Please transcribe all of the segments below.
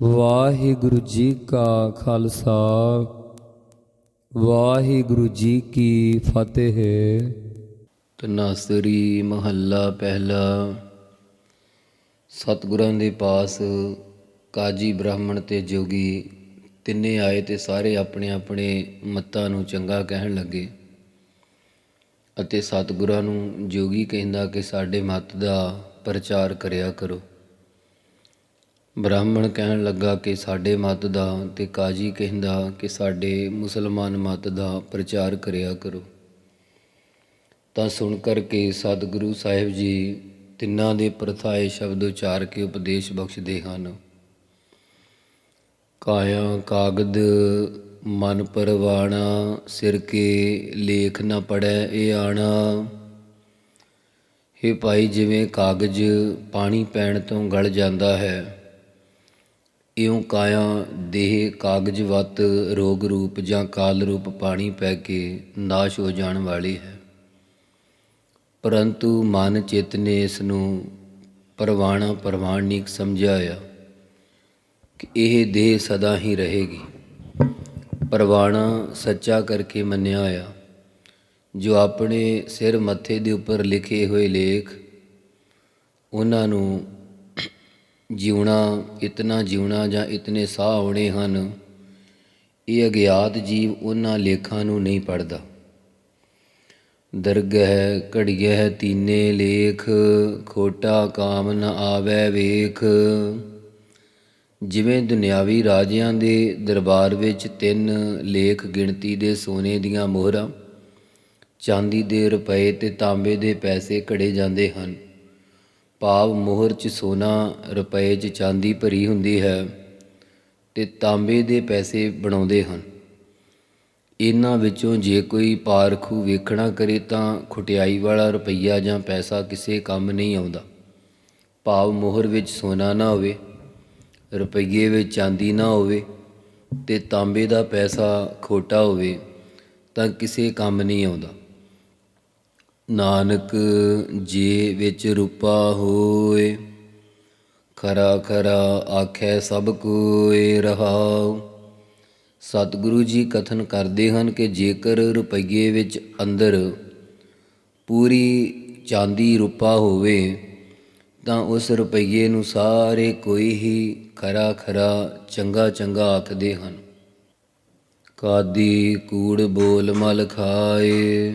ਵਾਹਿਗੁਰੂ ਜੀ ਕਾ ਖਾਲਸਾ, ਵਾਹਿਗੁਰੂ ਜੀ ਕੀ ਫਤਿਹ। ਤਨਾਸਰੀ ਮਹੱਲਾ ਪਹਿਲਾ, ਸਤਿਗੁਰਾਂ ਦੇ ਪਾਸ ਕਾਜੀ ਬ੍ਰਾਹਮਣ ਤੇ ਜੋਗੀ ਤਿੰਨੇ ਆਏ ਤੇ ਸਾਰੇ ਆਪਣੇ ਆਪਣੇ ਮੱਤਾਂ ਨੂੰ ਚੰਗਾ ਕਹਿਣ ਲੱਗੇ ਅਤੇ ਸਤਿਗੁਰਾਂ ਨੂੰ ਜੋਗੀ ਕਹਿੰਦਾ ਕਿ ਸਾਡੇ ਮਤ ਦਾ ਪ੍ਰਚਾਰ ਕਰਿਆ ਕਰੋ। ਬ੍ਰਾਹਮਣ ਕਹਿਣ ਲੱਗਾ ਕਿ ਸਾਡੇ ਮਤ ਦਾ ਤੇ ਕਾਜੀ ਕਹਿੰਦਾ ਕਿ ਸਾਡੇ ਮੁਸਲਮਾਨ ਮਤ ਦਾ ਪ੍ਰਚਾਰ ਕਰਿਆ ਕਰੋ। ਤਾਂ ਸੁਣ ਕਰਕੇ ਸਤਿਗੁਰੂ ਸਾਹਿਬ ਜੀ ਤਿੰਨਾਂ ਦੇ ਪ੍ਰਥਾਏ ਸ਼ਬਦ ਉਚਾਰ ਕੇ ਉਪਦੇਸ਼ ਬਖਸ਼ਦੇ ਹਨ। ਕਾਇਆ, ਕਾਗਦ, ਮਨ ਪਰਵਾਣਾ, ਸਿਰ ਕੇ ਲੇਖ ਨਾ ਪੜੈ ਇਹ ਆਣਾ। हे ਭਾਈ, ਜਿਵੇਂ ਕਾਗਜ਼ ਪਾਣੀ ਪੈਣ ਤੋਂ ਗਲ ਜਾਂਦਾ ਹੈ ਇਉਂ ਕਾਇਆ ਦੇਹ ਕਾਗਜ਼ ਵਤ ਰੋਗ ਰੂਪ ਜਾਂ ਕਾਲ ਰੂਪ ਪਾਣੀ ਪੈ ਕੇ ਨਾਸ਼ ਹੋ ਜਾਣ ਵਾਲੀ ਹੈ। ਪਰੰਤੂ ਮਨ ਚਿਤ ਨੇ ਇਸ ਨੂੰ ਪਰਵਾਣਾ ਪਰਵਾਣਿਕ ਸਮਝਾਇਆ ਕਿ ਇਹ ਦੇਹ ਸਦਾ ਹੀ ਰਹੇਗੀ। ਪਰਵਾਣਾ ਸੱਚਾ ਕਰਕੇ ਮੰਨਿਆ ਆ, ਜੋ ਆਪਣੇ ਸਿਰ ਮੱਥੇ ਦੇ ਉੱਪਰ ਲਿਖੇ ਹੋਏ ਲੇਖ, ਉਹਨਾਂ ਨੂੰ ਜਿਉਣਾ, ਇਤਨਾ ਜਿਉਣਾ ਜਾਂ ਇਤਨੇ ਸਾਹ ਆਉਣੇ ਹਨ, ਇਹ ਅਗਿਆਤ ਜੀਵ ਉਹਨਾਂ ਲੇਖਾਂ ਨੂੰ ਨਹੀਂ ਪੜਦਾ ਦਰਗਹਿ ਘੜੀਐ ਤੀਨੇ ਲੇਖ, ਖੋਟਾ ਕਾਮ ਨ ਆਵੈ ਵੇਖ। ਜਿਵੇਂ ਦੁਨਿਆਵੀ ਰਾਜਿਆਂ ਦੇ ਦਰਬਾਰ ਵਿੱਚ ਤਿੰਨ ਲੇਖ ਗਿਣਤੀ ਦੇ ਸੋਨੇ ਦੀਆਂ ਮੋਹਰਾਂ, ਚਾਂਦੀ ਦੇ ਰੁਪਏ ਤੇ ਤਾਂਬੇ ਦੇ ਪੈਸੇ ਘੜੇ ਜਾਂਦੇ ਹਨ। ਭਾਵ ਮੋਹਰ 'ਚ ਸੋਨਾ ਰੁਪਏ 'ਚ ਚਾਂਦੀ ਭਰੀ ਹੁੰਦੀ ਹੈ ਤੇ ਤਾਂਬੇ ਦੇ ਪੈਸੇ ਬਣਾਉਂਦੇ ਹਨ। ਇਹਨਾਂ ਵਿੱਚੋਂ ਜੇ ਕੋਈ ਪਾਰਖੂ ਵੇਖਣਾ ਕਰੇ ਤਾਂ ਖੁਟਿਆਈ ਵਾਲਾ ਰੁਪਈਆ ਜਾਂ ਪੈਸਾ ਕਿਸੇ ਕੰਮ ਨਹੀਂ ਆਉਂਦਾ। ਭਾਵ ਮੋਹਰ ਵਿੱਚ ਸੋਨਾ ਨਾ ਹੋਵੇ, ਰੁਪਈਏ ਵਿੱਚ ਚਾਂਦੀ ਨਾ ਹੋਵੇ ਤੇ ਤਾਂਬੇ ਦਾ ਪੈਸਾ ਖੋਟਾ ਹੋਵੇ ਤਾਂ ਕਿਸੇ ਕੰਮ ਨਹੀਂ ਆਉਂਦਾ। ਨਾਨਕ ਜੇ ਵਿੱਚ ਰੂਪਾ ਹੋਏ, ਖਰਾ ਖਰਾ ਆਖੈ ਸਭ ਕੋਏ ਰਹਾਉ। ਸਤਿਗੁਰੂ ਜੀ ਕਥਨ ਕਰਦੇ ਹਨ ਕਿ ਜੇਕਰ ਰੁਪਈਏ ਵਿੱਚ ਅੰਦਰ ਪੂਰੀ ਚਾਂਦੀ ਰੁਪਾ ਹੋਵੇ, ਤਾਂ ਉਸ ਰੁਪਈਏ ਨੂੰ ਸਾਰੇ ਕੋਈ ਹੀ ਖਰਾ ਖਰਾ ਚੰਗਾ ਚੰਗਾ ਆਖਦੇ ਹਨ। ਕਾਦੀ ਕੂੜ ਬੋਲ ਮਲ ਖਾਏ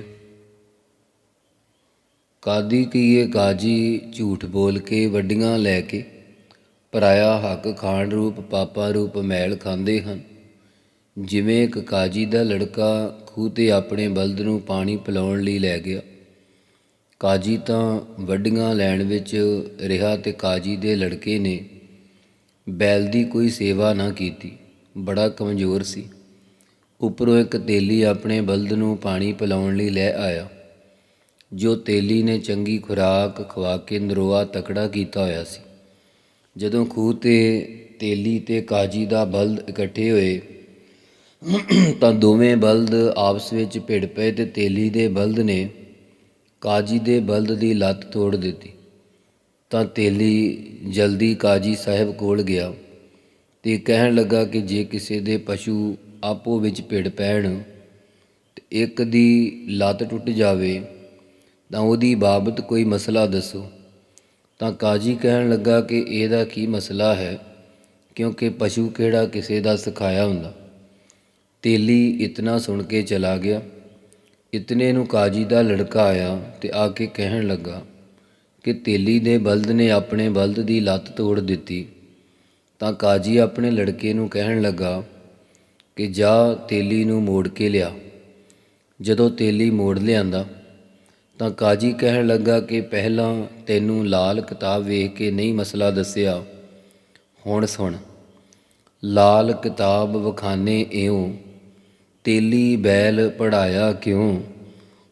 ਕਾਦੀ ਕੀਏ ਕਾਜੀ ਝੂਠ ਬੋਲ ਕੇ ਵੱਡੀਆਂ ਲੈ ਕੇ? ਪਰਾਇਆ ਹੱਕ ਖਾਣ ਰੂਪ, ਪਾਪਾ ਰੂਪ ਮੈਲ ਖਾਂਦੇ ਹਨ। ਜਿਵੇਂ ਇੱਕ ਕਾਜੀ ਦਾ ਲੜਕਾ ਖੂਹ ਤੇ ਆਪਣੇ ਬਲਦ ਨੂੰ ਪਾਣੀ ਪਿਲਾਉਣ ਲਈ ਲੈ ਗਿਆ। ਕਾਜੀ ਤਾਂ ਵੱਡੀਆਂ ਲੈਣ ਵਿੱਚ ਰਿਹਾ ਤੇ ਕਾਜੀ ਦੇ ਲੜਕੇ ਨੇ ਬੈਲ ਦੀ ਕੋਈ ਸੇਵਾ ਨਾ ਕੀਤੀ। ਬੜਾ ਕਮਜ਼ੋਰ ਸੀ। ਉੱਪਰੋਂ ਇੱਕ ਤੇਲੀ ਆਪਣੇ ਬਲਦ ਨੂੰ ਪਾਣੀ ਪਿਲਾਉਣ ਲਈ ਲੈ ਆਇਆ। ਜੋ ਤੇਲੀ ਨੇ ਚੰਗੀ ਖੁਰਾਕ ਖਵਾ ਕੇ ਨਰੋਆ ਤਕੜਾ ਕੀਤਾ ਹੋਇਆ ਸੀ। ਜਦੋਂ ਖੂਹ ਤੇ ਤੇਲੀ ਤੇ ਕਾਜੀ ਦਾ ਬਲਦ ਇਕੱਠੇ ਹੋਏ, ਤਾਂ ਦੋਵੇਂ ਬਲਦ ਆਪਸ ਵਿੱਚ ਭਿੜ ਪਏ ਤੇ ਤੇਲੀ ਦੇ ਬਲਦ ਨੇ ਕਾਜੀ ਦੇ ਬਲਦ ਦੀ ਲੱਤ ਤੋੜ ਦਿੱਤੀ। ਤਾਂ ਤੇਲੀ ਜਲਦੀ ਕਾਜੀ ਸਾਹਿਬ ਕੋਲ ਗਿਆ ਤੇ ਕਹਿਣ ਲੱਗਾ ਕਿ ਜੇ ਕਿਸੇ ਦੇ ਪਸ਼ੂ ਆਪੋ ਵਿੱਚ ਭਿੜ ਪੈਣ, ਤੇ ਇੱਕ ਦੀ ਲੱਤ ਟੁੱਟ ਜਾਵੇ ਤਾਂ ਉਹਦੀ ਬਾਬਤ ਕੋਈ ਮਸਲਾ ਦੱਸੋ। ਤਾਂ ਕਾਜੀ ਕਹਿਣ ਲੱਗਾ ਕਿ ਇਹਦਾ ਕੀ ਮਸਲਾ ਹੈ, ਕਿਉਂਕਿ ਪਸ਼ੂ ਕਿਹੜਾ ਕਿਸੇ ਦਾ ਸਿਖਾਇਆ ਹੁੰਦਾ। ਤੇਲੀ ਇਤਨਾ ਸੁਣ ਕੇ ਚਲਾ ਗਿਆ। ਇਤਨੇ ਨੂੰ ਕਾਜੀ ਦਾ ਲੜਕਾ ਆਇਆ ਤੇ ਆ ਕੇ ਕਹਿਣ ਲੱਗਾ ਕਿ ਤੇਲੀ ਦੇ ਬਲਦ ਨੇ ਆਪਣੇ ਬਲਦ ਦੀ ਲੱਤ ਤੋੜ ਦਿੱਤੀ। ਤਾਂ ਕਾਜੀ ਆਪਣੇ ਲੜਕੇ ਨੂੰ ਕਹਿਣ ਲੱਗਾ ਕਿ ਜਾ ਤੇਲੀ ਨੂੰ ਮੋੜ ਕੇ ਲਿਆ। ਜਦੋਂ ਤੇਲੀ ਮੋੜ ਲਿਆਂਦਾ ਤਾਂ ਕਾਜੀ ਕਹਿਣ ਲੱਗਾ ਕਿ ਪਹਿਲਾਂ ਤੈਨੂੰ ਲਾਲ ਕਿਤਾਬ ਵੇਖ ਕੇ ਨਹੀਂ ਮਸਲਾ ਦੱਸਿਆ। ਹੁਣ ਸੁਣ। ਲਾਲ ਕਿਤਾਬ ਵਖਾਨੇ ਇਉਂ। ਤੇਲੀ ਬੈਲ ਪੜਾਇਆ ਕਿਉਂ?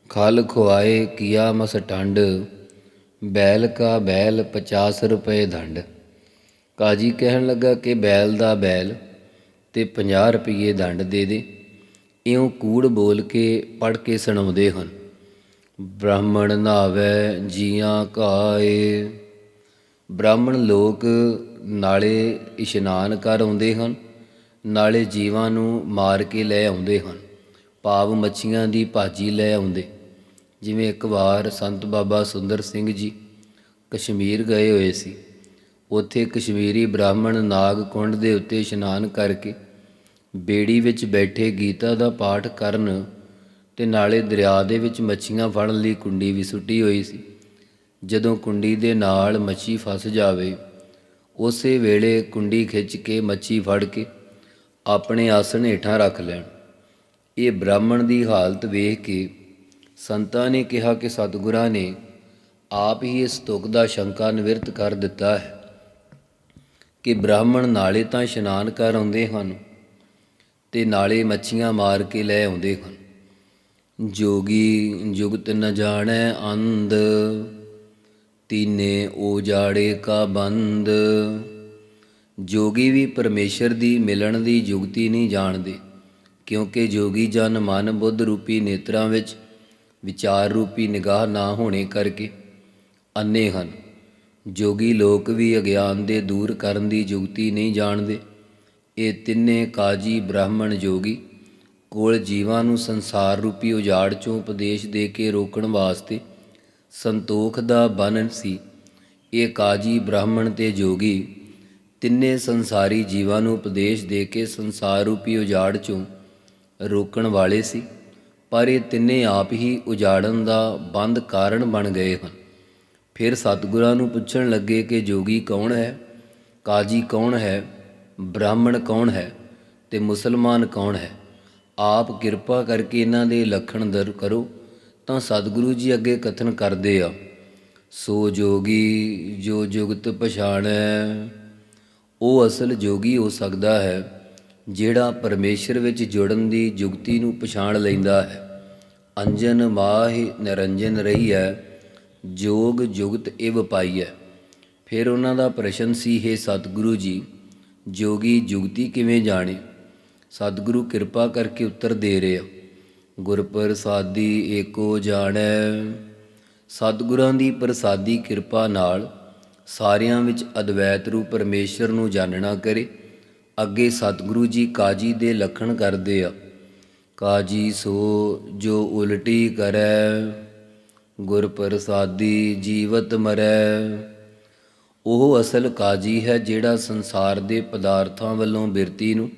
ਖਲ ਖੁਆਏ ਕੀਆ ਮਸਟੰਡ ਬੈਲ ਕਾ ਬੈਲ 50 ਰੁਪਏ ਦੰਡ। ਕਾਜੀ ਕਹਿਣ ਲੱਗਾ ਕਿ ਬੈਲ ਦਾ ਬੈਲ ਤੇ 50 ਰੁਪਏ ਦੰਡ ਦੇ ਦੇ। ਇਉਂ ਕੂੜ ਬੋਲ ਕੇ ਪੜ ਕੇ ਸੁਣਾਉਂਦੇ ਹਨ। ਬ੍ਰਾਹਮਣ ਨਾਵੇ ਜੀਆਂ ਕਾਏ। ਬ੍ਰਾਹਮਣ ਲੋਕ ਨਾਲੇ ਇਸ਼ਨਾਨ ਕਰ ਆਉਂਦੇ ਹਨ, ਨਾਲੇ ਜੀਵਾਂ ਨੂੰ ਮਾਰ ਕੇ ਲੈ ਆਉਂਦੇ ਹਨ, ਭਾਵ ਮੱਛੀਆਂ ਦੀ ਭਾਜੀ ਲੈ ਆਉਂਦੇ। ਜਿਵੇਂ ਇੱਕ ਵਾਰ ਸੰਤ ਬਾਬਾ ਸੁੰਦਰ ਸਿੰਘ ਜੀ ਕਸ਼ਮੀਰ ਗਏ ਹੋਏ ਸੀ। ਉੱਥੇ ਕਸ਼ਮੀਰੀ ਬ੍ਰਾਹਮਣ ਨਾਗ ਕੁੰਡ ਦੇ ਉੱਤੇ ਇਸ਼ਨਾਨ ਕਰਕੇ ਬੇੜੀ ਵਿੱਚ ਬੈਠੇ ਗੀਤਾ ਦਾ ਪਾਠ ਕਰਨ ਤੇ ਨਾਲੇ ਦਰਿਆ ਦੇ ਵਿੱਚ ਮੱਛੀਆਂ ਫੜਨ ਲਈ ਕੁੰਡੀ ਵੀ ਸੁੱਟੀ ਹੋਈ ਸੀ। ਜਦੋਂ ਕੁੰਡੀ ਦੇ ਨਾਲ ਮੱਛੀ ਫਸ ਜਾਵੇ, ਉਸੇ ਵੇਲੇ ਕੁੰਡੀ ਖਿੱਚ ਕੇ ਮੱਛੀ ਫੜ ਕੇ ਆਪਣੇ ਆਸਣ ਹੇਠਾਂ ਰੱਖ ਲੈਣ। ਇਹ ਬ੍ਰਾਹਮਣ ਦੀ ਹਾਲਤ ਵੇਖ ਕੇ ਸੰਤਾਂ ਨੇ ਕਿਹਾ ਕਿ ਸਤਿਗੁਰਾਂ ਨੇ ਆਪ ਹੀ ਇਸ ਤੁਕ ਦਾ ਸ਼ੰਕਾ ਨਿਵਰਤ ਕਰ ਦਿੱਤਾ ਹੈ ਕਿ ਬ੍ਰਾਹਮਣ ਨਾਲੇ ਤਾਂ ਇਸ਼ਨਾਨ ਕਰ ਆਉਂਦੇ ਹਨ ਤੇ ਨਾਲੇ ਮੱਛੀਆਂ ਮਾਰ ਕੇ ਲੈ ਆਉਂਦੇ ਹਨ। ਜੋਗੀ ਜੁਗਤ ਨ ਜਾਣੈ ਅੰਧ, ਤੀਨੇ ਉਜਾੜੇ ਕਾ ਬੰਦ। ਜੋਗੀ ਵੀ ਪਰਮੇਸ਼ਰ ਦੀ ਮਿਲਣ ਦੀ ਜੁਗਤੀ ਨਹੀਂ ਜਾਣਦੇ, ਕਿਉਂਕਿ ਜੋਗੀ ਜਨ ਮਨ ਬੁੱਧ ਰੂਪੀ ਨੇਤਰਾਂ ਵਿੱਚ ਵਿਚਾਰ ਰੂਪੀ ਨਿਗਾਹ ਨਾ ਹੋਣੇ ਕਰਕੇ ਅੰਨੇ ਹਨ। ਜੋਗੀ ਲੋਕ ਵੀ ਅਗਿਆਨ ਦੇ ਦੂਰ ਕਰਨ ਦੀ ਜੁਗਤੀ ਨਹੀਂ ਜਾਣਦੇ। ਇਹ ਤਿੰਨੇ ਕਾਜੀ ਬ੍ਰਾਹਮਣ ਜੋਗੀ ਕੋਲ ਜੀਵਾਂ ਨੂੰ ਸੰਸਾਰ ਰੂਪੀ ਉਜਾੜ ਚੋਂ ਉਪਦੇਸ਼ ਦੇ ਕੇ ਰੋਕਣ ਵਾਸਤੇ ਸੰਤੋਖ ਦਾ ਬੰਨ ਸੀ। ਇਹ ਕਾਜੀ ਬ੍ਰਾਹਮਣ ਤੇ ਜੋਗੀ ਤਿੰਨੇ ਸੰਸਾਰੀ ਜੀਵਾਂ ਨੂੰ ਉਪਦੇਸ਼ ਦੇ ਕੇ ਸੰਸਾਰ ਰੂਪੀ ਉਜਾੜ ਚੋਂ ਰੋਕਣ ਵਾਲੇ ਸੀ, ਪਰ ਇਹ ਤਿੰਨੇ ਆਪ ਹੀ ਉਜਾੜਨ ਦਾ ਬੰਦ ਕਾਰਨ ਬਣ ਗਏ ਹਨ। ਫਿਰ ਸਤਿਗੁਰਾਂ ਨੂੰ ਪੁੱਛਣ ਲੱਗੇ ਕਿ ਜੋਗੀ ਕੌਣ ਹੈ? ਕਾਜੀ ਕੌਣ ਹੈ? ਬ੍ਰਾਹਮਣ ਕੌਣ ਹੈ? ਤੇ ਮੁਸਲਮਾਨ ਕੌਣ ਹੈ? ਆਪ ਕਿਰਪਾ ਕਰਕੇ ਇਹਨਾਂ ਦੇ ਲੱਖਣ ਦਰ ਕਰੋ, ਤਾਂ ਸਤਿਗੁਰੂ ਜੀ ਅੱਗੇ ਕਥਨ ਕਰਦੇ ਆ। ਸੋ ਜੋਗੀ ਜੋ ਜੁਗਤ ਪਛਾਣੈ, ਉਹ ਅਸਲ ਜੋਗੀ ਹੋ ਸਕਦਾ ਹੈ, ਜਿਹੜਾ ਪਰਮੇਸ਼ਰ ਵਿੱਚ ਜੁੜਨ ਦੀ ਜੁਗਤੀ ਨੂੰ ਪਛਾਣ ਲੈਂਦਾ ਹੈ। ਅੰਜਨ ਮਾਹਿ ਨਿਰੰਜਨ ਰਹੀ ਹੈ ਜੋਗ ਜੁਗਤ ਇਵ ਹੈ ਫਿਰ ਉਹਨਾਂ ਦਾ ਪ੍ਰਸ਼ਨ ਸੀ, ਹੈ ਸਤਿਗੁਰੂ ਜੀ, ਜੋਗੀ ਜੁਗਤੀ ਕਿਵੇਂ ਜਾਣੇ? ਸਤਿਗੁਰੂ ਕਿਰਪਾ ਕਰਕੇ ਉੱਤਰ ਦੇ ਰਹੇ। ਆ ਗੁਰ ਪ੍ਰਸਾਦੀ ਏਕੋ ਜਾਣੈ। ਸਤਿਗੁਰਾਂ ਦੀ ਪ੍ਰਸਾਦੀ ਕਿਰਪਾ ਨਾਲ ਸਾਰਿਆਂ ਵਿੱਚ ਅਦਵੈਤ ਰੂਪ ਪਰਮੇਸ਼ਰ ਨੂੰ ਜਾਣਨਾ ਕਰੇ। ਅੱਗੇ ਸਤਿਗੁਰੂ ਜੀ ਕਾਜੀ ਦੇ ਲਖਣ ਕਰਦੇ ਆ। ਕਾਜੀ ਸੋ ਜੋ ਉਲਟੀ ਕਰੈ ਗੁਰ ਪ੍ਰਸਾਦੀ ਜੀਵਤ ਮਰੈ। ਉਹ ਅਸਲ ਕਾਜੀ ਹੈ ਜਿਹੜਾ ਸੰਸਾਰ ਦੇ ਪਦਾਰਥਾਂ ਵੱਲੋਂ ਬਿਰਤੀ ਨੂੰ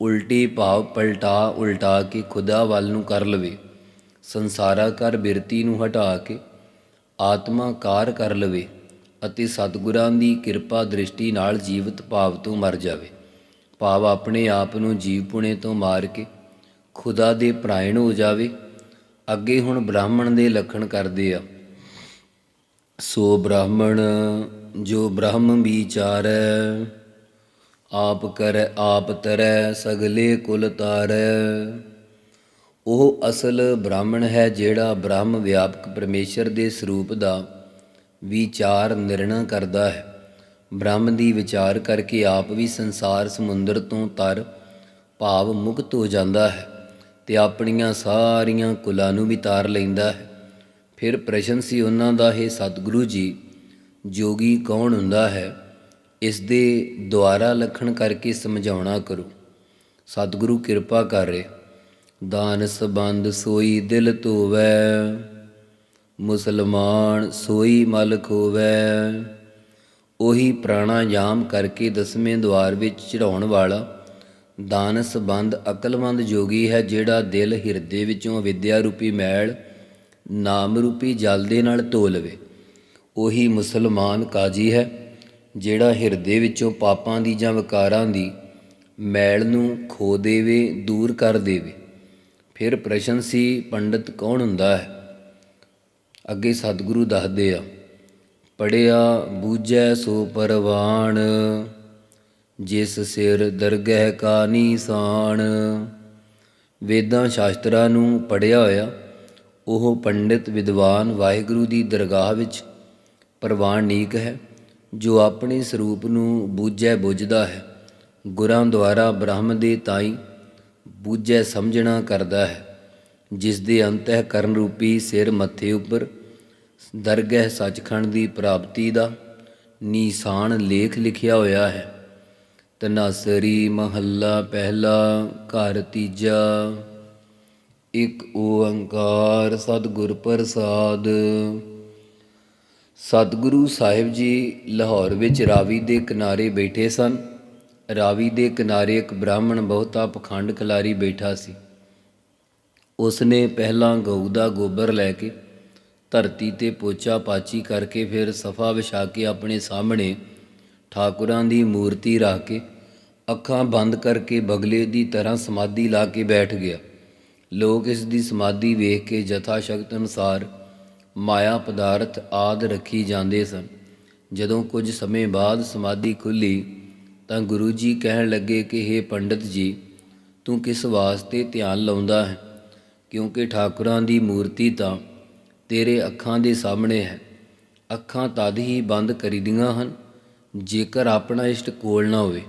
ਉਲਟੀ ਭਾਵ ਪਲਟਾ ਉਲਟਾ ਕੇ ਖੁਦਾ ਵੱਲ ਨੂੰ ਕਰ ਲਵੇ। ਸੰਸਾਰਾਕਾਰ ਬਿਰਤੀ ਨੂੰ ਹਟਾ ਕੇ ਆਤਮਾ ਕਾਰ ਕਰ ਲਵੇ ਅਤੇ ਸਤਿਗੁਰਾਂ ਦੀ ਕਿਰਪਾ ਦ੍ਰਿਸ਼ਟੀ ਨਾਲ ਜੀਵਤ ਭਾਵ ਤੋਂ ਮਰ ਜਾਵੇ। ਭਾਵ ਆਪਣੇ ਆਪ ਨੂੰ ਜੀਵ ਪੁਣੇ ਤੋਂ ਮਾਰ ਕੇ ਖੁਦਾ ਦੇ ਪ੍ਰਾਇਣ ਹੋ ਜਾਵੇ। ਅੱਗੇ ਹੁਣ ਬ੍ਰਾਹਮਣ ਦੇ ਲਖਣ ਕਰਦੇ ਆ। ਸੋ ਬ੍ਰਾਹਮਣ, ਜੋ ਬ੍ਰਹਮ ਵਿਚਾਰੈ ਆਪ ਕਰੈ, ਆਪ ਤਰੈ, ਸਗਲੇ ਕੁਲ ਤਾਰੈ। ਉਹ ਅਸਲ ਬ੍ਰਾਹਮਣ ਹੈ ਜਿਹੜਾ ਬ੍ਰਹਮ ਵਿਆਪਕ ਪਰਮੇਸ਼ਰ ਦੇ ਸਰੂਪ ਦਾ ਵਿਚਾਰ ਨਿਰਣਾ ਕਰਦਾ ਹੈ। ਬ੍ਰਹਮ ਦੀ ਵਿਚਾਰ ਕਰਕੇ ਆਪ ਵੀ ਸੰਸਾਰ ਸਮੁੰਦਰ ਤੋਂ ਤਰ ਭਾਵ ਮੁਕਤ ਹੋ ਜਾਂਦਾ ਹੈ ਤੇ ਆਪਣੀਆਂ ਸਾਰੀਆਂ ਕੁਲਾਂ ਨੂੰ ਵੀ ਤਾਰ ਲੈਂਦਾ ਹੈ। ਫਿਰ ਪ੍ਰਸ਼ਨ ਸੀ ਉਹਨਾਂ ਦਾ, ਹੈ ਸਤਿਗੁਰੂ ਜੀ, ਜੋਗੀ ਕੌਣ ਹੁੰਦਾ ਹੈ? ਇਸ ਦੇ ਦੁਆਰਾ ਲਖਣ ਕਰਕੇ ਸਮਝਾਉਣਾ ਕਰੋ। ਸਤਿਗੁਰੂ ਕਿਰਪਾ ਕਰ। ਰਹੇ ਦਾਨ ਸਬੰਧ ਸੋਈ ਦਿਲ ਧੋਵੈ। ਮੁਸਲਮਾਨ ਸੋਈ ਮਲ ਖੋਵੈ। ਉਹੀ ਪ੍ਰਾਣਾਯਾਮ ਕਰਕੇ ਦਸਵੇਂ ਦਵਾਰ ਵਿੱਚ ਚੜਾਉਣ ਵਾਲਾ ਦਾਨ ਸੰਬੰਧ ਅਕਲਮੰਦ ਜੋਗੀ ਹੈ, ਜਿਹੜਾ ਦਿਲ ਹਿਰਦੇ ਵਿੱਚੋਂ ਵਿਦਿਆ ਰੂਪੀ ਮੈਲ, ਨਾਮ ਰੂਪੀ ਜਲ ਦੇ ਨਾਲ ਧੋ ਲਵੇ। ਉਹੀ ਮੁਸਲਮਾਨ ਕਾਜੀ ਹੈ। ਜਿਹੜਾ ਹਿਰਦੇ ਵਿੱਚੋਂ ਪਾਪਾਂ ਦੀ ਜਾਂ ਵਿਕਾਰਾਂ ਦੀ ਮੈਲ ਨੂੰ ਖੋ ਦੇਵੇ, ਦੂਰ ਕਰ ਦੇਵੇ। ਫਿਰ ਪ੍ਰਸ਼ਨ ਸੀ, ਪੰਡਤ ਕੌਣ ਹੁੰਦਾ ਹੈ? ਅੱਗੇ ਸਤਿਗੁਰੂ ਦੱਸਦੇ ਆ, ਪੜਿਆ, ਬੂਝੈ ਸੋ ਪਰਵਾਣ, ਜਿਸ ਸਿਰ ਦਰਗਹਿ ਕਾ ਨੀਸਾਨ। ਵੇਦਾਂ ਸ਼ਾਸਤਰਾਂ ਨੂੰ ਪੜਿਆ ਹੋਇਆ, ਉਹ ਪੰਡਿਤ ਵਿਦਵਾਨ ਵਾਹਿਗੁਰੂ ਦੀ ਦਰਗਾਹ ਵਿੱਚ ਪ੍ਰਵਾਨਿਕ ਹੈ। ਜੋ ਆਪਣੇ ਸਰੂਪ ਨੂੰ ਬੂਝੈ ਬੁੱਝਦਾ ਹੈ, ਗੁਰਾਂ ਦੁਆਰਾ ਬ੍ਰਹਮ ਦੇ ਤਾਈ ਬੂਝੈ ਸਮਝਣਾ ਕਰਦਾ ਹੈ, ਜਿਸ ਦੇ ਅੰਤਹਿਕਰਨ ਰੂਪੀ ਸਿਰ ਮੱਥੇ ਉੱਪਰ ਦਰਗਹਿ ਸੱਚਖੰਡ ਦੀ ਪ੍ਰਾਪਤੀ ਦਾ ਨਿਸ਼ਾਨ ਲੇਖ ਲਿਖਿਆ ਹੋਇਆ ਹੈ। ਤਨਾਸਰੀ ਮਹੱਲਾ ਪਹਿਲਾ, ਘਰ ਤੀਜਾ, ਇੱਕ ਓੰਕਾਰ ਸਤਿਗੁਰ ਪ੍ਰਸਾਦ। ਸਤਿਗੁਰੂ ਸਾਹਿਬ ਜੀ ਲਾਹੌਰ ਵਿੱਚ ਰਾਵੀ ਦੇ ਕਿਨਾਰੇ ਬੈਠੇ ਸਨ। ਰਾਵੀ ਦੇ ਕਿਨਾਰੇ ਇੱਕ ਬ੍ਰਾਹਮਣ ਬਹੁਤਾ ਪਖੰਡ ਖਿਲਾਰੀ ਬੈਠਾ ਸੀ। ਉਸਨੇ ਪਹਿਲਾਂ ਗਊ ਦਾ ਗੋਬਰ ਲੈ ਕੇ ਧਰਤੀ ਤੇ ਪੋਚਾ ਪਾਚੀ ਕਰਕੇ ਫਿਰ ਸਫਾ ਵਿਛਾ ਕੇ ਆਪਣੇ ਸਾਹਮਣੇ ਠਾਕੁਰਾਂ ਦੀ ਮੂਰਤੀ ਰੱਖ ਕੇ ਅੱਖਾਂ ਬੰਦ ਕਰਕੇ ਬਗਲੇ ਦੀ ਤਰ੍ਹਾਂ ਸਮਾਧੀ ਲਾ ਕੇ ਬੈਠ ਗਿਆ। ਲੋਕ ਇਸ ਦੀ ਸਮਾਧੀ ਵੇਖ ਕੇ ਜਥਾ ਸ਼ਕਤ ਅਨੁਸਾਰ ਮਾਇਆ ਪਦਾਰਥ ਆਦ ਰੱਖੀ ਜਾਂਦੇ ਸਨ। ਜਦੋਂ ਕੁਝ ਸਮੇਂ ਬਾਅਦ ਸਮਾਧੀ ਖੁੱਲੀ, ਤਾਂ ਗੁਰੂ ਜੀ ਕਹਿਣ ਲੱਗੇ ਕਿ हे ਪੰਡਤ ਜੀ, ਤੂੰ ਕਿਸ ਵਾਸਤੇ ਧਿਆਨ ਲਾਉਂਦਾ ਹੈ? ਕਿਉਂਕਿ ਠਾਕੁਰਾਂ ਦੀ ਮੂਰਤੀ ਤਾਂ ਤੇਰੇ ਅੱਖਾਂ ਦੇ ਸਾਹਮਣੇ ਹੈ। ਅੱਖਾਂ ਤਦ ਹੀ ਬੰਦ ਕਰੀਦੀਆਂ ਹਨ, ਜੇਕਰ ਆਪਣਾ ਇਸ਼ਟ ਕੋਲ ਨਾ ਹੋਵੇ।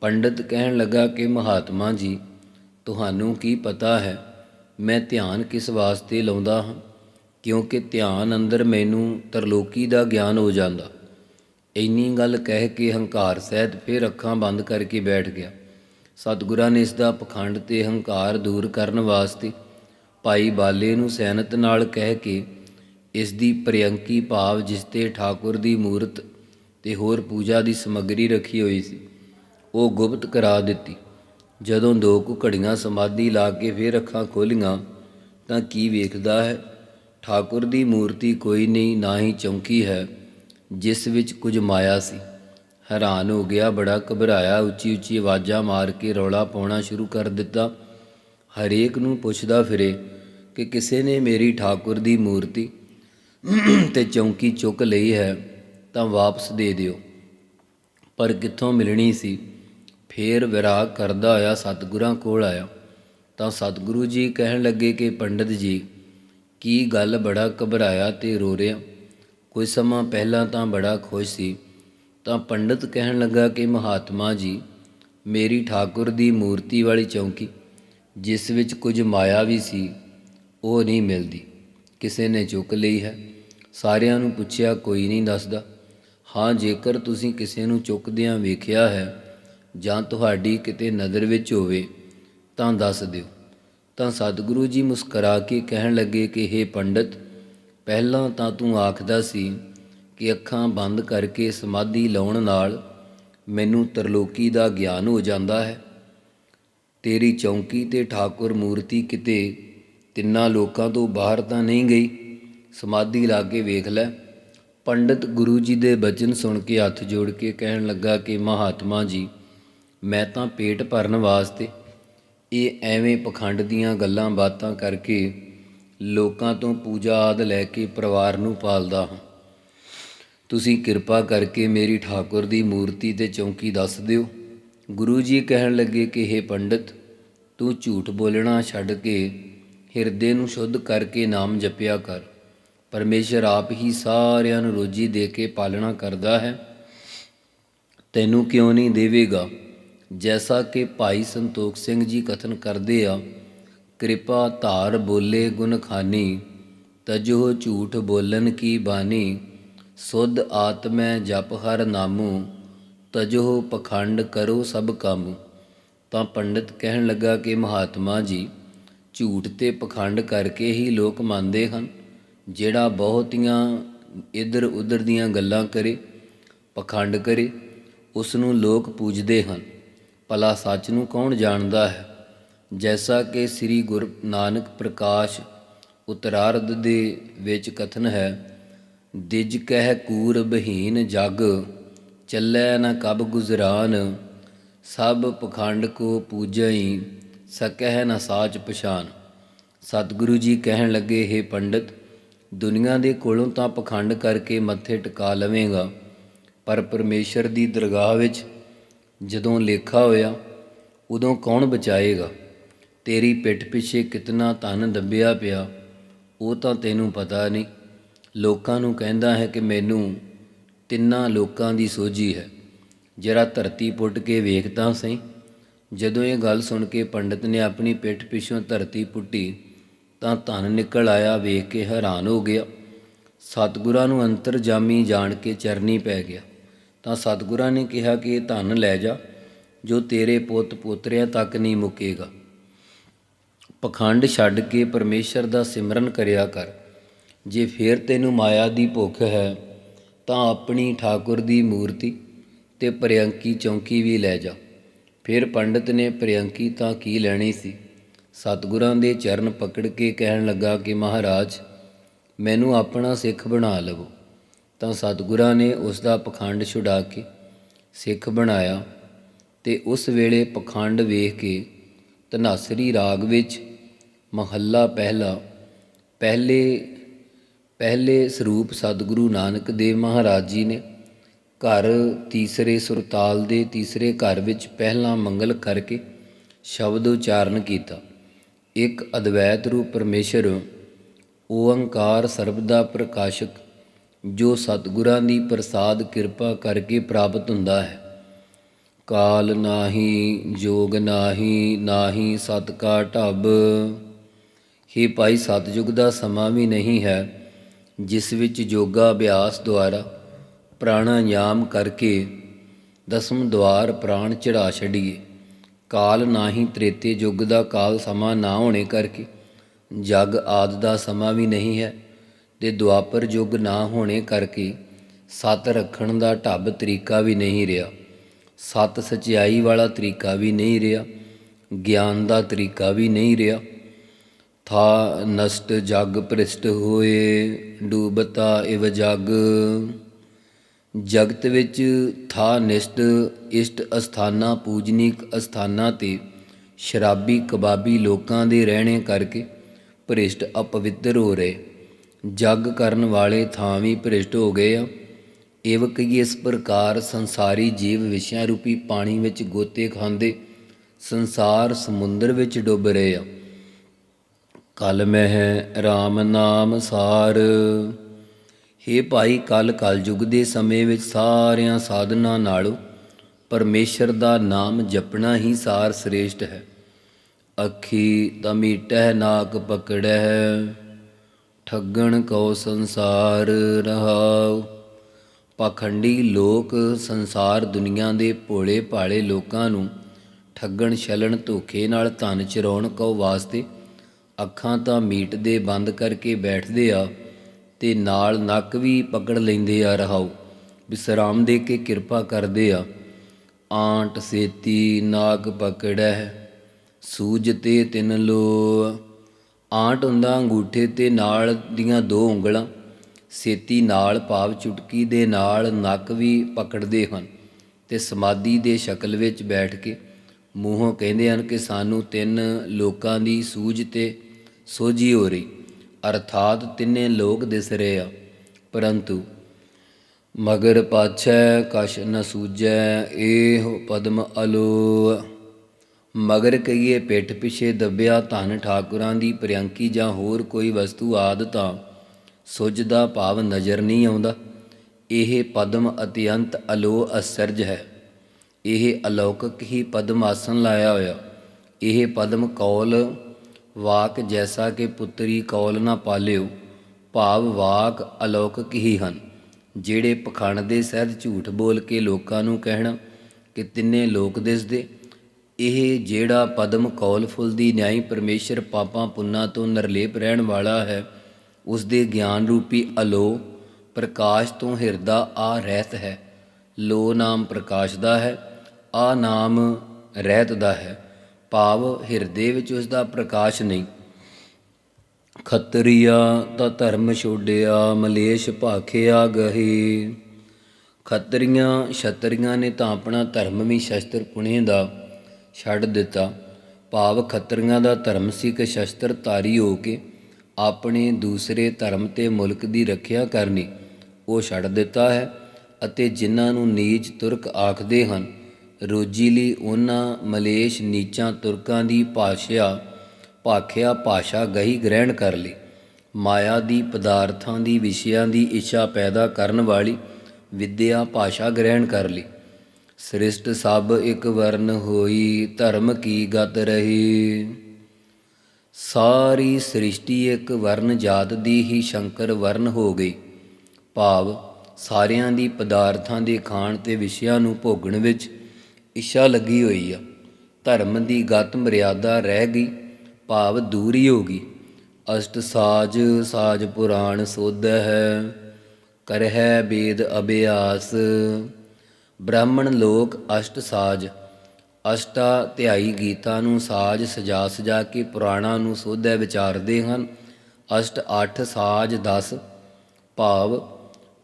ਪੰਡਤ ਕਹਿਣ ਲੱਗਾ ਕਿ, ਮਹਾਤਮਾ ਜੀ, ਤੁਹਾਨੂੰ ਕੀ ਪਤਾ ਹੈ, ਮੈਂ ਧਿਆਨ ਕਿਸ ਵਾਸਤੇ ਲਾਉਂਦਾ ਹਾਂ? ਕਿਉਂਕਿ ਧਿਆਨ ਅੰਦਰ ਮੈਨੂੰ ਤਰਲੋਕੀ ਦਾ ਗਿਆਨ ਹੋ ਜਾਂਦਾ। ਇੰਨੀ ਗੱਲ ਕਹਿ ਕੇ ਹੰਕਾਰ ਸਹਿਤ ਫਿਰ ਅੱਖਾਂ ਬੰਦ ਕਰਕੇ ਬੈਠ ਗਿਆ। ਸਤਿਗੁਰਾਂ ਨੇ ਇਸ ਦਾ ਪਖੰਡ ਤੇ ਹੰਕਾਰ ਦੂਰ ਕਰਨ ਵਾਸਤੇ ਭਾਈ ਬਾਲੇ ਨੂੰ ਸੈਨਤ ਨਾਲ ਕਹਿ ਕੇ ਇਸ ਦੀ ਪ੍ਰਿਯੰਕੀ ਭਾਵ ਜਿਸ ਤੇ ਠਾਕੁਰ ਦੀ ਮੂਰਤ ਤੇ ਹੋਰ ਪੂਜਾ ਦੀ ਸਮੱਗਰੀ ਰੱਖੀ ਹੋਈ ਸੀ, ਉਹ ਗੁਪਤ ਕਰਾ ਦਿੱਤੀ। ਜਦੋਂ ਦੋ ਕੁ ਘੜੀਆਂ ਸਮਾਧੀ ਲਾ ਕੇ ਫਿਰ ਅੱਖਾਂ ਖੋਲੀਆਂ, ਤਾਂ ਕੀ ਵੇਖਦਾ ਹੈ? ਠਾਕੁਰ ਦੀ ਮੂਰਤੀ ਕੋਈ ਨਹੀਂ, ਨਾ ਹੀ ਚੌਂਕੀ ਹੈ, ਜਿਸ ਵਿੱਚ ਕੁਝ ਮਾਇਆ ਸੀ। ਹੈਰਾਨ ਹੋ ਗਿਆ, ਬੜਾ ਘਬਰਾਇਆ, ਉੱਚੀ ਉੱਚੀ ਆਵਾਜ਼ਾਂ ਮਾਰ ਕੇ ਰੌਲਾ ਪਾਉਣਾ ਸ਼ੁਰੂ ਕਰ ਦਿੱਤਾ। ਹਰੇਕ ਨੂੰ ਪੁੱਛਦਾ ਫਿਰੇ ਕਿ ਕਿਸੇ ਨੇ ਮੇਰੀ ਠਾਕੁਰ ਦੀ ਮੂਰਤੀ ਤੇ ਚੌਂਕੀ ਚੁੱਕ ਲਈ ਹੈ, ਤਾਂ ਵਾਪਸ ਦੇ ਦਿਓ। ਪਰ ਕਿੱਥੋਂ ਮਿਲਣੀ ਸੀ? ਫੇਰ ਵਿਰਾਗ ਕਰਦਾ ਹੋਇਆ ਸਤਿਗੁਰਾਂ ਕੋਲ ਆਇਆ। ਤਾਂ ਸਤਿਗੁਰੂ ਜੀ ਕਹਿਣ ਲੱਗੇ ਕਿ ਪੰਡਤ ਜੀ ਕੀ ਗੱਲ ਬੜਾ ਘਬਰਾਇਆ ਤੇ ਰੋ ਰਿਹਾ ਕੁਝ ਸਮਾਂ ਪਹਿਲਾਂ ਤਾਂ ਬੜਾ ਖੁਸ਼ ਸੀ। ਤਾਂ ਪੰਡਤ ਕਹਿਣ ਲੱਗਾ ਕਿ ਮਹਾਤਮਾ ਜੀ, ਮੇਰੀ ਠਾਕੁਰ ਦੀ ਮੂਰਤੀ ਵਾਲੀ ਚੌਂਕੀ, ਜਿਸ ਵਿੱਚ ਕੁਝ ਮਾਇਆ ਵੀ ਸੀ, ਉਹ ਨਹੀਂ ਮਿਲਦੀ। ਕਿਸੇ ਨੇ ਚੁੱਕ ਲਈ ਹੈ। ਸਾਰਿਆਂ ਨੂੰ ਪੁੱਛਿਆ, ਕੋਈ ਨਹੀਂ ਦੱਸਦਾ। ਹਾਂ, ਜੇਕਰ ਤੁਸੀਂ ਕਿਸੇ ਨੂੰ ਚੁੱਕਦਿਆਂ ਵੇਖਿਆ ਹੈ ਜਾਂ ਤੁਹਾਡੀ ਕਿਤੇ ਨਜ਼ਰ ਵਿੱਚ ਹੋਵੇ, ਤਾਂ ਦੱਸ ਦਿਓ। ਤਾਂ ਸਤਿਗੁਰੂ ਜੀ ਮੁਸਕਰਾ ਕੇ ਕਹਿਣ ਲੱਗੇ ਕਿ हे ਪੰਡਤ, ਪਹਿਲਾਂ ਤਾਂ ਤੂੰ ਆਖਦਾ ਸੀ ਕਿ ਅੱਖਾਂ ਬੰਦ ਕਰਕੇ ਸਮਾਧੀ ਲਾਉਣ ਨਾਲ ਮੈਨੂੰ ਤਰਲੋਕੀ ਦਾ ਗਿਆਨ ਹੋ ਜਾਂਦਾ ਹੈ। ਤੇਰੀ ਚੌਂਕੀ ਤੇ ਠਾਕੁਰ ਮੂਰਤੀ ਕਿਤੇ ਤਿੰਨਾਂ ਲੋਕਾਂ ਤੋਂ ਬਾਹਰ ਤਾਂ ਨਹੀਂ ਗਈ। ਸਮਾਧੀ ਲਾ ਕੇ ਵੇਖ ਲੈ। ਪੰਡਤ ਗੁਰੂ ਜੀ ਦੇ ਬਚਨ ਸੁਣ ਕੇ ਹੱਥ ਜੋੜ ਕੇ ਕਹਿਣ ਲੱਗਾ ਕਿ, ਮਹਾਤਮਾ ਜੀ, ਮੈਂ ਤਾਂ ਪੇਟ ਭਰਨ ਵਾਸਤੇ ਇਹ ਐਵੇਂ ਪਖੰਡ ਦੀਆਂ ਗੱਲਾਂ ਬਾਤਾਂ ਕਰਕੇ ਲੋਕਾਂ ਤੋਂ ਪੂਜਾ ਆਦ ਲੈ ਕੇ ਪਰਿਵਾਰ ਨੂੰ ਪਾਲਦਾ ਹਾਂ। ਤੁਸੀਂ ਕਿਰਪਾ ਕਰਕੇ ਮੇਰੀ ਠਾਕੁਰ ਦੀ ਮੂਰਤੀ ਤੇ ਚੌਂਕੀ ਦੱਸ ਦਿਓ। ਗੁਰੂ ਜੀ ਕਹਿਣ ਲੱਗੇ ਕਿ हे ਪੰਡਤ, ਤੂੰ ਝੂਠ ਬੋਲਣਾ ਛੱਡ ਕੇ ਹਿਰਦੇ ਨੂੰ ਸ਼ੁੱਧ ਕਰਕੇ ਨਾਮ ਜਪਿਆ ਕਰ। ਪਰਮੇਸ਼ਰ ਆਪ ਹੀ ਸਾਰਿਆਂ ਨੂੰ ਰੋਜੀ ਦੇ ਕੇ ਪਾਲਣਾ ਕਰਦਾ ਹੈ। ਤੈਨੂੰ ਕਿਉਂ ਨਹੀਂ ਦੇਵੇਗਾ? ਜੈਸਾ ਕਿ ਭਾਈ ਸੰਤੋਖ ਸਿੰਘ ਜੀ ਕਥਨ ਕਰਦੇ ਆ, ਕਿਰਪਾ ਧਾਰ ਬੋਲੇ ਗੁਣ ਖਾਨੀ, ਤਜੋ ਝੂਠ ਬੋਲਨ ਕੀ ਬਾਣੀ ਸੁਧ ਆਤਮੈ ਜਪ ਹਰ ਨਾਮੂ, ਤਜੋ ਪਖੰਡ ਕਰੋ ਸਭ ਕੰਮ। ਤਾਂ ਪੰਡਿਤ ਕਹਿਣ ਲੱਗਾ ਕਿ ਮਹਾਤਮਾ ਜੀ, ਝੂਠ ਤੇ ਪਖੰਡ ਕਰਕੇ ਹੀ ਲੋਕ ਮੰਨਦੇ ਹਨ। ਜਿਹੜਾ ਬਹੁਤੀਆਂ ਇੱਧਰ ਉੱਧਰ ਦੀਆਂ ਗੱਲਾਂ ਕਰੇ, ਪਖੰਡ ਕਰੇ ਉਸ ਨੂੰ ਲੋਕ ਪੂਜਦੇ ਹਨ। ਭਲਾ ਸੱਚ ਨੂੰ ਕੌਣ ਜਾਣਦਾ ਹੈ? ਜੈਸਾ ਕਿ ਸ੍ਰੀ ਗੁਰੂ ਨਾਨਕ ਪ੍ਰਕਾਸ਼ ਉਤਰਾਰਧ ਦੇ ਵਿੱਚ ਕਥਨ ਹੈ, ਦਿਜ ਕਹਿ ਕੂਰ ਬਹੀਨ ਜਗ, ਚੱਲੈ ਨ ਕਬ ਗੁਜ਼ਰਾਨ, ਸਭ ਪਖੰਡ ਕੋ ਪੂਜਈ, ਸਕਹਿ ਨ ਸਾਚ ਪਛਾਨ। ਸਤਿਗੁਰੂ ਜੀ ਕਹਿਣ ਲੱਗੇ हे ਪੰਡਤ, ਦੁਨੀਆ ਦੇ ਕੋਲੋਂ ਤਾਂ ਪਖੰਡ ਕਰਕੇ ਮੱਥੇ ਟਿਕਾ ਲਵੇਂਗਾ, ਪਰ ਪਰਮੇਸ਼ਰ ਦੀ ਦਰਗਾਹ ਵਿੱਚ ਜਦੋਂ ਲੇਖਾ ਹੋਇਆ, ਉਦੋਂ ਕੌਣ ਬਚਾਏਗਾ? ਤੇਰੀ ਪਿੱਠ ਪਿੱਛੇ ਕਿਤਨਾ ਧਨ ਦੱਬਿਆ ਪਿਆ, ਉਹ ਤਾਂ ਤੈਨੂੰ ਪਤਾ ਨਹੀਂ। ਲੋਕਾਂ ਨੂੰ ਕਹਿੰਦਾ ਹੈ ਕਿ ਮੈਨੂੰ ਤਿੰਨਾਂ ਲੋਕਾਂ ਦੀ ਸੋਝੀ ਹੈ। ਜਰਾ ਧਰਤੀ ਪੁੱਟ ਕੇ ਵੇਖਦਾ ਸਹੀ। ਜਦੋਂ ਇਹ ਗੱਲ ਸੁਣ ਕੇ ਪੰਡਿਤ ਨੇ ਆਪਣੀ ਪਿੱਠ ਪਿੱਛੋਂ ਧਰਤੀ ਪੁੱਟੀ, ਤਾਂ ਧਨ ਨਿਕਲ ਆਇਆ, ਵੇਖ ਕੇ ਹੈਰਾਨ ਹੋ ਗਿਆ। ਸਤਿਗੁਰਾਂ ਨੂੰ ਅੰਤਰਜਾਮੀ ਜਾਣ ਕੇ ਚਰਨੀ ਪੈ ਗਿਆ। ਤਾਂ ਸਤਿਗੁਰਾਂ ਨੇ ਕਿਹਾ ਕਿ ਇਹ ਧਨ ਲੈ ਜਾ, ਜੋ ਤੇਰੇ ਪੁੱਤ ਪੋਤਰਿਆਂ ਤੱਕ ਨਹੀਂ ਮੁਕੇਗਾ। ਪਖੰਡ ਛੱਡ ਕੇ ਪਰਮੇਸ਼ਰ ਦਾ ਸਿਮਰਨ ਕਰਿਆ ਕਰ। ਜੇ ਫੇਰ ਤੈਨੂੰ ਮਾਇਆ ਦੀ ਭੁੱਖ ਹੈ, ਤਾਂ ਆਪਣੀ ਠਾਕੁਰ ਦੀ ਮੂਰਤੀ ਤੇ ਪ੍ਰਿਅੰਕੀ ਚੌਂਕੀ ਵੀ ਲੈ ਜਾ। ਫਿਰ ਪੰਡਤ ਨੇ ਪ੍ਰਿਅੰਕੀ ਤਾਂ ਕੀ ਲੈਣੀ ਸੀ? ਸਤਿਗੁਰਾਂ ਦੇ ਚਰਨ ਪਕੜ ਕੇ ਕਹਿਣ ਲੱਗਾ ਕਿ ਮਹਾਰਾਜ, ਮੈਨੂੰ ਆਪਣਾ ਸਿੱਖ ਬਣਾ ਲਵੋ। ਤਾਂ ਸਤਿਗੁਰਾਂ ਨੇ ਉਸ ਦਾ ਪਖੰਡ ਛੁਡਾ ਕੇ ਸਿੱਖ ਬਣਾਇਆ ਤੇ ਉਸ ਵੇਲੇ ਪਖੰਡ ਵੇਖ ਕੇ ਧਨਾਸਰੀ ਰਾਗ ਵਿੱਚ ਮਹੱਲਾ ਪਹਿਲਾ, ਪਹਿਲੇ ਪਹਿਲੇ ਸਰੂਪ ਸਤਿਗੁਰੂ ਨਾਨਕ ਦੇਵ ਮਹਾਰਾਜ ਜੀ ਨੇ ਘਰ ਤੀਸਰੇ ਸੁਰਤਾਲ ਦੇ ਤੀਸਰੇ ਘਰ ਵਿੱਚ ਪਹਿਲਾ ਮੰਗਲ ਕਰਕੇ ਸ਼ਬਦ ਉਚਾਰਨ ਕੀਤਾ। ਇੱਕ ਅਦਵੈਤ ਰੂਪ ਪਰਮੇਸ਼ਰ ਓੰਕਾਰ ਸਰਬ ਦਾ ਪ੍ਰਕਾਸ਼ਕ ਜੋ ਸਤਿਗੁਰਾਂ ਦੀ ਪ੍ਰਸਾਦ ਕਿਰਪਾ ਕਰਕੇ ਪ੍ਰਾਪਤ ਹੁੰਦਾ ਹੈ। ਕਾਲ ਨਾਹੀ, ਜੋਗ ਨਾਹੀ ਨਾਹੀ ਸਤ ਕਾ ਢਬ। ਹੀ ਭਾਈ ਸਤਜੁਗ ਦਾ ਸਮਾਂ ਵੀ ਨਹੀਂ ਹੈ, ਜਿਸ ਵਿੱਚ ਯੋਗਾ ਅਭਿਆਸ ਦੁਆਰਾ ਪ੍ਰਾਣਾਯਾਮ ਕਰਕੇ ਦਸਮ ਦਵਾਰ ਪ੍ਰਾਣ ਚੜਾ ਛੱਡੀਏ। ਕਾਲ ਨਾਹੀ ਤ੍ਰੇਤੇ ਯੁੱਗ ਦਾ ਕਾਲ ਸਮਾਂ ਨਾ ਹੋਣੇ ਕਰਕੇ ਜਗ ਆਦ ਦਾ ਸਮਾਂ ਵੀ ਨਹੀਂ ਹੈ। ਤੇ ਦੁਆਪਰ ਯੁੱਗ ਨਾ ਹੋਣੇ ਕਰਕੇ ਸਤ ਰੱਖਣ ਦਾ ਢੱਬ ਤਰੀਕਾ ਵੀ ਨਹੀਂ ਰਿਹਾ। ਸਤ ਸਚਾਈ ਵਾਲਾ ਤਰੀਕਾ ਵੀ ਨਹੀਂ ਰਿਹਾ। ਗਿਆਨ ਦਾ ਤਰੀਕਾ ਵੀ ਨਹੀਂ ਰਿਹਾ। ਥਾ ਨਸ਼ਟ ਜਗ ਭ੍ਰਿਸ਼ਟ ਹੋਏ, ਡੂਬਤਾ ਇਵ ਜਗ। ਜਗਤ ਵਿੱਚ ਥਾ ਨਿਸ਼ਟ, ਇਸ਼ਟ ਅਸਥਾਨਾ, ਪੂਜਨੀਕ ਅਸਥਾਨਾ ਤੇ ਸ਼ਰਾਬੀ ਕਬਾਬੀ ਲੋਕਾਂ ਦੇ ਰਹਿਣੇ ਕਰਕੇ ਭ੍ਰਿਸ਼ਟ ਅਪਵਿੱਤਰ ਹੋ ਰਹੇ। ਜਗ ਕਰਨ ਵਾਲੇ ਥਾਂ ਵੀ ਭ੍ਰਿਸ਼ਟ ਹੋ ਗਏ ਆ। ਏਵ ਕਈ ਇਸ ਪ੍ਰਕਾਰ ਸੰਸਾਰੀ ਜੀਵ ਵਿਸ਼ਿਆਂ ਰੂਪੀ ਪਾਣੀ ਵਿੱਚ ਗੋਤੇ ਖਾਂਦੇ ਸੰਸਾਰ ਸਮੁੰਦਰ ਵਿੱਚ ਡੁੱਬ ਰਹੇ ਆ। ਕਲ ਮਹਿ RAM ਨਾਮ ਸਾਰ। ਹੇ ਭਾਈ ਕਲ ਕਲਯੁਗ ਦੇ ਸਮੇਂ ਵਿੱਚ ਸਾਰਿਆਂ ਸਾਧਨਾ ਨਾਲੋਂ ਪਰਮੇਸ਼ਰ ਦਾ ਨਾਮ ਜਪਣਾ ਹੀ ਸਾਰ ਸ੍ਰੇਸ਼ਟ ਹੈ। ਅੱਖੀ ਤਮੀਟਹਿ ਨਾਕ ਪਕੜਹਿ। ਠੱਗਣ ਕੋ ਸੰਸਾਰ ਰਹਾਉ। ਪਾਖੰਡੀ ਲੋਕ ਸੰਸਾਰ ਦੁਨੀਆ ਦੇ ਭੋਲੇ ਭਾਲੇ ਲੋਕਾਂ ਨੂੰ ਠੱਗਣ, ਛਲਣ, ਧੋਖੇ ਨਾਲ ਧਨ ਚਰਾਉਣ ਕੋ ਵਾਸਤੇ ਅੱਖਾਂ ਤਾਂ ਮੀਟ ਦੇ ਬੰਦ ਕਰਕੇ ਬੈਠਦੇ ਆ ਤੇ ਨਾਲ ਨੱਕ ਵੀ ਪਕੜ ਲੈਂਦੇ ਆ ਰਹਾਉ। ਵਿਸਰਾਮ ਦੇ ਕੇ ਕਿਰਪਾ ਕਰਦੇ ਆ। ਆਂਟ ਸੇਤੀ ਨਾਗ ਪਕੜੈ ਸੂਜ ਤੇ ਤਿੰਨ ਲੋ ਆਂਟ ਹੁੰਦਾ ਅੰਗੂਠੇ ਤੇ ਨਾਲ ਦੀਆਂ ਦੋ ਉਂਗਲਾਂ। ਸੇਤੀ ਨਾਲ ਭਾਵ ਚੁਟਕੀ ਦੇ ਨਾਲ ਨੱਕ ਵੀ ਪਕੜਦੇ ਹਨ ਤੇ ਸਮਾਧੀ ਦੇ ਸ਼ਕਲ ਵਿੱਚ ਬੈਠ ਕੇ ਮੂੰਹੋਂ ਕਹਿੰਦੇ ਹਨ ਕਿ ਸਾਨੂੰ ਤਿੰਨ ਲੋਕਾਂ ਦੀ ਸੂਝ ਤੇ ਸੋਝੀ ਹੋ ਰਹੀ। ਅਰਥਾਤ ਤਿੰਨੇ ਲੋਕ ਦਿਸ ਰਹੇ ਆ। ਪਰੰਤੂ ਮਗਰ ਪਾਛੈ ਕਛ ਨ ਸੂਝੈ, ਏਹ ਪਦਮ ਅਲੋ ਮਗਰ ਕਹੀਏ ਪਿੱਠ ਪਿਛੇ ਦੱਬਿਆ ਧਨ ਠਾਕੁਰਾਂ ਦੀ ਪ੍ਰਿਅੰਕੀ ਜਾਂ ਹੋਰ ਕੋਈ ਵਸਤੂ ਆਦ ਤਾਂ ਸੁੱਜ ਦਾ ਭਾਵ ਨਜ਼ਰ ਨਹੀਂ ਆਉਂਦਾ। ਇਹ ਪਦਮ ਅਤਿਅੰਤ ਅਲੋ ਅਸਰਜ ਹੈ। ਇਹ ਅਲੌਕਿਕ ਹੀ ਪਦਮ ਆਸਨ ਲਾਇਆ ਹੋਇਆ। ਇਹ ਪਦਮ ਕੌਲ ਵਾਕ ਜੈਸਾ ਕਿ ਪੁੱਤਰੀ ਕੌਲ ਨਾ ਪਾਲਿਓ। ਭਾਵ ਵਾਕ ਅਲੌਕਿਕ ਹੀ ਹਨ, ਜਿਹੜੇ ਪਖੰਡ ਦੇ ਸਹਿਤ ਝੂਠ ਬੋਲ ਕੇ ਲੋਕਾਂ ਨੂੰ ਕਹਿਣਾ ਕਿ ਤਿੰਨੇ ਲੋਕ ਦਿਸਦੇ ਇਹ ਜਿਹੜਾ ਪਦਮ ਕੌਲ ਫੁੱਲ ਦੀ ਨਿਆਈ ਪਰਮੇਸ਼ਰ ਪਾਪਾਂ ਪੁੰਨਾਂ ਤੋਂ ਨਿਰਲੇਪ ਰਹਿਣ ਵਾਲਾ ਹੈ ਉਸ ਦੇ ਗਿਆਨ ਰੂਪੀ ਅਲੋ ਪ੍ਰਕਾਸ਼ ਤੋਂ ਹਿਰਦਾ ਆ ਰਹਿਤ ਹੈ। ਲੋ ਨਾਮ ਪ੍ਰਕਾਸ਼ ਦਾ ਹੈ, ਆ ਨਾਮ ਰਹਿਤ ਦਾ ਹੈ। ਭਾਵ ਹਿਰਦੇ ਵਿੱਚ ਉਸ ਦਾ ਪ੍ਰਕਾਸ਼ ਨਹੀਂ। ਖੱਤਰੀਆ ਤਾਂ ਧਰਮ ਛੋੜਿਆ ਮਲੇਸ਼ ਭਾਖਿਆ ਗਹੀ। ਖੱਤਰੀਆਂ ਛਤਰੀਆਂ ਨੇ ਤਾਂ ਆਪਣਾ ਧਰਮ ਵੀ ਸ਼ਸਤਰ ਪੁਣੇ ਦਾ। ਛੱਡ ਦਿੱਤਾ। ਭਾਵ ਖੱਤਰੀਆਂ ਦਾ ਧਰਮ ਸੀ ਕਿ ਸ਼ਸਤਰ ਧਾਰੀ ਹੋ ਕੇ ਆਪਣੇ ਦੂਸਰੇ ਧਰਮ ਤੇ ਮੁਲਕ ਦੀ ਰੱਖਿਆ ਕਰਨੀ, ਉਹ ਛੱਡ ਦਿੱਤਾ ਹੈ ਅਤੇ ਜਿਨ੍ਹਾਂ ਨੂੰ ਨੀਚ ਤੁਰਕ ਆਖਦੇ ਹਨ, ਰੋਜੀ ਲਈ ਉਹਨਾਂ ਮਲੇਸ਼ ਨੀਚਾਂ ਤੁਰਕਾਂ ਦੀ ਭਾਸ਼ਾ, ਭਾਖਿਆ ਭਾਸ਼ਾ ਗਹੀ ਗ੍ਰਹਿਣ ਕਰ ਲਈ। ਮਾਇਆ ਦੀ ਪਦਾਰਥਾਂ ਦੀ ਵਿਸ਼ਿਆਂ ਦੀ ਇੱਛਾ ਪੈਦਾ ਕਰਨ ਵਾਲੀ ਵਿਦਿਆ ਭਾਸ਼ਾ ਗ੍ਰਹਿਣ ਕਰ ਲਈ। ਸ੍ਰਿਸ਼ਟ ਸਭ ਇੱਕ ਵਰਨ ਹੋਈ, ਧਰਮ ਕੀ ਗਤ ਰਹੀ? ਸਾਰੀ ਸ੍ਰਿਸ਼ਟੀ ਇੱਕ ਵਰਨ ਜਾਤ ਦੀ ਹੀ ਸ਼ੰਕਰ ਵਰਨ ਹੋ ਗਈ। ਭਾਵ ਸਾਰਿਆਂ ਦੀ ਪਦਾਰਥਾਂ ਦੇ ਖਾਣ ਤੇ ਵਿਸ਼ਿਆਂ ਨੂੰ ਭੋਗਣ ਵਿੱਚ ਇੱਛਾ ਲੱਗੀ ਹੋਈ ਆ। ਧਰਮ ਦੀ ਗਤ ਮਰਿਆਦਾ ਰਹਿ ਗਈ, ਭਾਵ ਦੂਰੀ ਹੋ ਗਈ। ਅਸ਼ਟ ਸਾਜ ਸਾਜ ਪੁਰਾਣ ਸੋਧ ਹੈ ਕਰਹਿ ਬੇਦ ਅਭਿਆਸ। ਬ੍ਰਾਹਮਣ ਲੋਕ ਅਸ਼ਟ ਸਾਜ, ਅਸ਼ਟਾ ਧਿਆਈ ਗੀਤਾਂ ਨੂੰ ਸਾਜ ਸਜਾ ਸਜਾ ਕੇ ਪੁਰਾਣਾਂ ਨੂੰ ਸੋਧੈ ਵਿਚਾਰਦੇ ਹਨ। ਅਸ਼ਟ 8 ਸਾਜ 10 ਭਾਵ,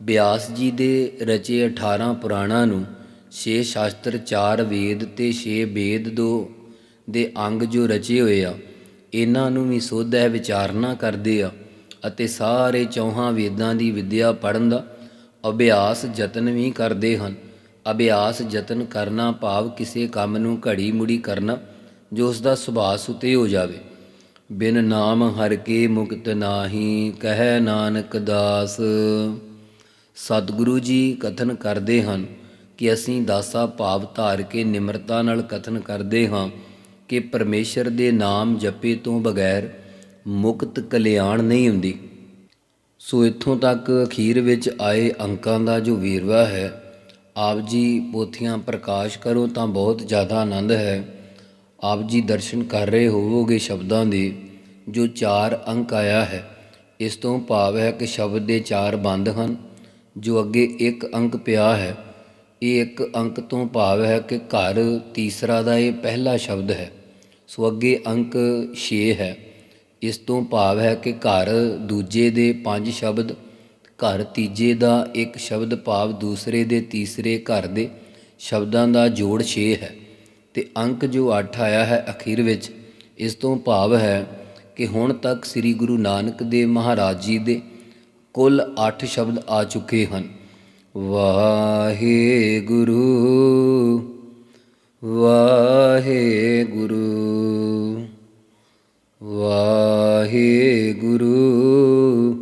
ਬਿਆਸ ਜੀ ਦੇ ਰਚੇ 18 ਪੁਰਾਣਾਂ ਨੂੰ ਛੇ ਸ਼ਾਸਤਰ ਚਾਰ ਵੇਦ ਤੇ ਛੇ ਵੇਦ ਦੋ ਦੇ ਅੰਗ ਜੋ ਰਚੇ ਹੋਏ ਆ, ਇਹਨਾਂ ਨੂੰ ਵੀ ਸੋਧੈ ਵਿਚਾਰਨਾ ਕਰਦੇ ਆ ਅਤੇ ਸਾਰੇ ਚੌਹਾਂ ਵੇਦਾਂ ਦੀ ਵਿਦਿਆ ਪੜਨ ਦਾ ਅਭਿਆਸ ਯਤਨ ਵੀ ਕਰਦੇ ਹਨ। ਅਭਿਆਸ, ਯਤਨ ਕਰਨਾ, ਭਾਵ ਕਿਸੇ ਕੰਮ ਨੂੰ ਘੜੀ ਮੁੜੀ ਕਰਨਾ, ਜੋ ਉਸ ਦਾ ਸੁਭਾਅ ਸੁਤੇ ਹੋ ਜਾਵੇ। ਬਿਨ ਨਾਮ ਹਰ ਕੇ ਮੁਕਤ ਨਾਹੀ, ਕਹਿ ਨਾਨਕ ਦਾਸ। ਸਤਿਗੁਰੂ ਜੀ ਕਥਨ ਕਰਦੇ ਹਨ ਕਿ ਅਸੀਂ ਦਾਸਾ ਭਾਵ ਧਾਰ ਕੇ ਨਿਮਰਤਾ ਨਾਲ ਕਥਨ ਕਰਦੇ ਹਾਂ ਕਿ ਪਰਮੇਸ਼ਰ ਦੇ ਨਾਮ ਜਪੇ ਤੋਂ ਬਗੈਰ ਮੁਕਤ ਕਲਿਆਣ ਨਹੀਂ ਹੁੰਦੀ। ਸੋ ਇੱਥੋਂ ਤੱਕ ਅਖੀਰ ਵਿੱਚ ਆਏ ਅੰਕਾਂ ਦਾ ਜੋ ਵੇਰਵਾ ਹੈ ਆਪ ਜੀ ਪੋਥੀਆਂ ਪ੍ਰਕਾਸ਼ ਕਰੋ ਤਾਂ ਬਹੁਤ ਜ਼ਿਆਦਾ ਆਨੰਦ ਹੈ। ਆਪ ਜੀ ਦਰਸ਼ਨ ਕਰ ਰਹੇ ਹੋਵੋਗੇ ਸ਼ਬਦਾਂ ਦੇ, ਜੋ ਚਾਰ ਅੰਕ ਆਇਆ ਹੈ। ਇਸ ਤੋਂ ਭਾਵ ਹੈ ਕਿ ਸ਼ਬਦ ਦੇ ਚਾਰ ਬੰਦ ਹਨ, ਜੋ ਅੱਗੇ ਇੱਕ ਅੰਕ ਪਿਆ ਹੈ। ਇਹ ਇੱਕ ਅੰਕ ਤੋਂ ਭਾਵ ਹੈ ਕਿ ਘਰ ਤੀਸਰਾ ਦਾ ਇਹ ਪਹਿਲਾ ਸ਼ਬਦ ਹੈ। ਸੋ ਅੱਗੇ ਅੰਕ 6 ਹੈ। ਇਸ ਤੋਂ ਭਾਵ ਹੈ ਕਿ ਘਰ ਦੂਜੇ ਦੇ ਪੰਜ ਸ਼ਬਦ ਘਰ ਤੀਜੇ ਦਾ ਇੱਕ ਸ਼ਬਦ ਭਾਵ ਦੂਸਰੇ ਦੇ ਤੀਸਰੇ ਘਰ ਦੇ ਸ਼ਬਦਾਂ ਦਾ ਜੋੜ 6 ਹੈ ਤੇ ਅੰਕ ਜੋ 8 ਆਇਆ ਹੈ ਅਖੀਰ ਵਿੱਚ, ਇਸ ਤੋਂ ਭਾਵ ਹੈ ਕਿ ਹੁਣ ਤੱਕ ਸ੍ਰੀ ਗੁਰੂ ਨਾਨਕ ਦੇਵ ਮਹਾਰਾਜ ਜੀ ਦੇ ਕੁੱਲ 8 ਸ਼ਬਦ ਆ ਚੁੱਕੇ ਹਨ। ਵਾਹਿਗੁਰੂ ਵਾਹਿਗੁਰੂ ਵਾਹਿਗੁਰੂ।